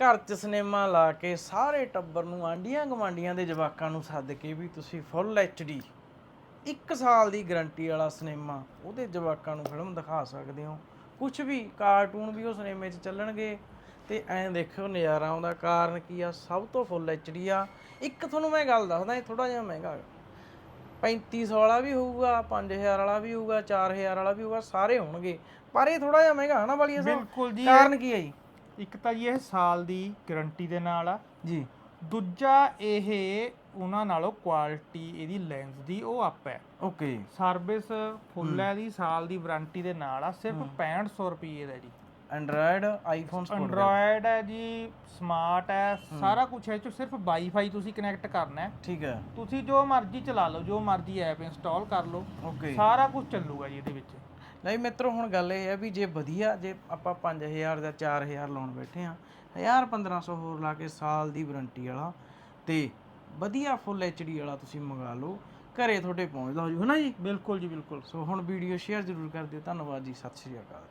ਘਰ 'ਚ ਸਿਨੇਮਾ ਲਾ ਕੇ ਸਾਰੇ ਟੱਬਰ ਨੂੰ ਆਂਡੀਆਂ ਗਵਾਂਡੀਆਂ ਦੇ ਜਵਾਕਾਂ ਨੂੰ ਸੱਦ ਕੇ ਵੀ ਤੁਸੀਂ ਫੁੱਲ ਐਚਡੀ ਇੱਕ ਸਾਲ ਦੀ ਗਾਰੰਟੀ ਵਾਲਾ ਸਿਨੇਮਾ ਉਹਦੇ ਜਵਾਕਾਂ ਨੂੰ ਫਿਲਮ ਦਿਖਾ ਸਕਦੇ ਹੋ। ਕੁਝ ਵੀ ਕਾਰਟੂਨ ਵੀ ਉਹ ਸਿਨੇਮੇ 'ਚ ਚੱਲਣਗੇ। ਤੇ ਐਂ ਦੇਖਿਓ ਨਜ਼ਾਰਾ ਆਉਂਦਾ ਕਾਰਨ ਕੀ ਆ ਸਭ ਤੋਂ ਫੁੱਲ ਐਚਡੀ ਆ। ਇੱਕ ਤੁਹਾਨੂੰ ਮੈਂ ਗੱਲ ਦੱਸਦਾ ਇਹ ਥੋੜਾ ਜਿਹਾ ਮਹਿੰਗਾ ਹੈ 3500 ਵਾਲਾ ਵੀ ਹੋਊਗਾ 5000 ਵਾਲਾ ਵੀ ਹੋਊਗਾ 4000 ਵਾਲਾ ਵੀ ਹੋਊਗਾ ਸਾਰੇ ਹੋਣਗੇ। ਪਰ ਇਹ ਥੋੜਾ ਜਿਹਾ ਮਹਿੰਗਾ ਹਨਾ ਵਾਲੀ ਬਿਲਕੁਲ ਜੀ ਕਾਰਨ ਕੀ ਹੈ ਜੀ? ਇੱਕ ਤਾਂ ਜੀ ਇਹ ਸਾਲ ਦੀ ਗਾਰੰਟੀ ਦੇ ਨਾਲ ਆ। ਜੀ। ਦੂਜਾ ਇਹ ਉਹਨਾਂ ਨਾਲੋਂ ਕੁਆਲਿਟੀ ਇਹਦੀ ਲੈਂਸ ਦੀ ਉਹ ਅਪ ਹੈ। ਓਕੇ ਸਰਵਿਸ ਫੁੱਲ ਹੈ ਦੀ ਸਾਲ ਦੀ ਵਾਰੰਟੀ ਦੇ ਨਾਲ ਆ। ਸਿਰਫ 6500 ਰੁਪਏ ਦਾ ਜੀ। ਐਂਡਰੋਇਡ ਆਈਫੋਨ ਐਂਡਰੋਇਡ ਹੈ ਜੀ ਸਮਾਰਟ ਹੈ ਸਾਰਾ ਕੁਝ ਹੈ 'ਚ ਸਿਰਫ ਵਾਈਫਾਈ ਤੁਸੀਂ ਕਨੈਕਟ ਕਰਨਾ ਹੈ। ਠੀਕ ਹੈ। ਤੁਸੀਂ ਜੋ ਮਰਜ਼ੀ ਚਲਾ ਲਓ ਜੋ ਮਰਜ਼ੀ ਐਪ ਇੰਸਟਾਲ ਕਰ ਲਓ। ਓਕੇ ਸਾਰਾ ਕੁਝ ਚੱਲੂਗਾ ਜੀ ਇਹਦੇ ਵਿੱਚ। ਨਹੀਂ ਮਿੱਤਰੋ ਹੁਣ ਗੱਲ ਇਹ ਹੈ ਵੀ ਜੇ ਵਧੀਆ ਜੇ ਆਪਾਂ 5000 ਦਾ 4000 ਲਾਉਣ ਬੈਠੇ ਆ 1000 1500 ਹੋਰ ਲਾ ਕੇ ਸਾਲ ਦੀ ਵਾਰੰਟੀ ਵਾਲਾ ਤੇ ਵਧੀਆ ਫੁੱਲ ਐਚਡੀ ਵਾਲਾ ਤੁਸੀਂ ਮੰਗਾ ਲਓ ਘਰੇ ਤੁਹਾਡੇ ਪਹੁੰਚਦਾ ਹੋ ਜੂ ਹਨਾ ਜੀ? ਬਿਲਕੁਲ ਜੀ ਬਿਲਕੁਲ। ਸੋ ਹੁਣ ਵੀਡੀਓ ਸ਼ੇਅਰ ਜ਼ਰੂਰ ਕਰ ਦਿਓ। ਧੰਨਵਾਦ ਜੀ ਸਤਿ ਸ਼੍ਰੀ ਅਕਾਲ